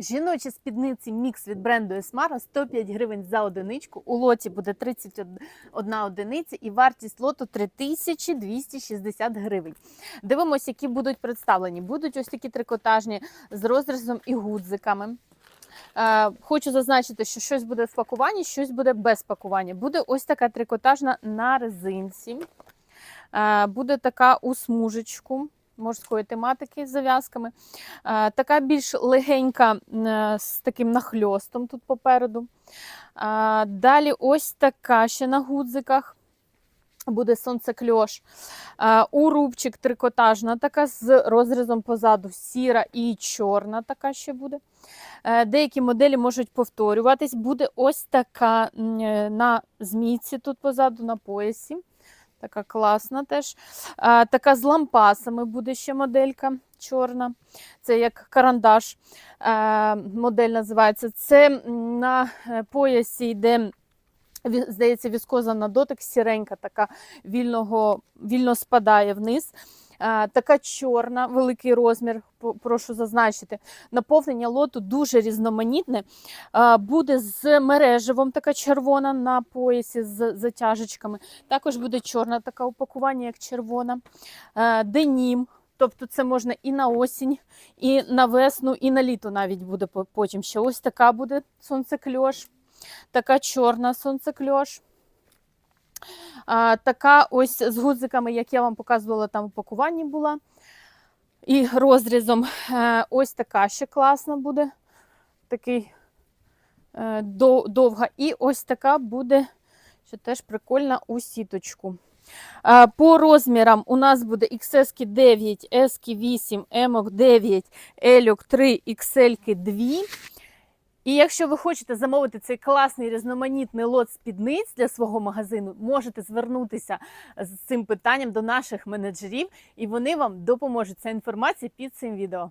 Жіночі спідниці мікс від бренду Esmara 105 гривень за одиничку. У лоті буде 31 одиниця і вартість лоту 3260 гривень. Дивимося, які будуть представлені. Будуть ось такі трикотажні з розрізом і гудзиками. Е, Хочу зазначити, що щось буде в пакуванні, щось буде без пакування. Буде ось така трикотажна на резинці. Е, Буде така у смужечку морської тематики з зав'язками. Е, Така більш легенька е, з таким нахльостом тут попереду. Е, Далі ось така ще на гудзиках. Буде сонцекльош. У рубчик трикотажна, така з розрізом позаду сіра і чорна така ще буде. Деякі моделі можуть повторюватись. Буде ось така на змійці тут позаду на поясі. Така класна теж. А, Така з лампасами буде ще моделька чорна. Це як карандаш А, модель називається. Це на е, поясі йде. Здається, віскоза на дотик сіренька, така вільного, вільно спадає вниз. Така чорна, великий розмір, прошу зазначити. Наповнення лоту дуже різноманітне. Буде з мереживом, така червона на поясі з затяжечками. Також буде чорна така упакування, як червона. Денім. Тобто це можна і на осінь, і на весну, і на літо навіть буде по- потім ще. Ось така буде сонцекльош, така чорна сонцекльош. Така ось з гудзиками, як я вам показувала, там у пакуванні була. І розрізом. Е, ось така ще класна буде. Такий е, до- довга. І ось така буде ще теж прикольна у сіточку. Е, По розмірам у нас буде XS 9, S 8, M 9, L 3, XL 2. І якщо ви хочете замовити цей класний різноманітний лот спідниць для свого магазину, можете звернутися з цим питанням до наших менеджерів, і вони вам допоможуть. Ця інформація під цим відео.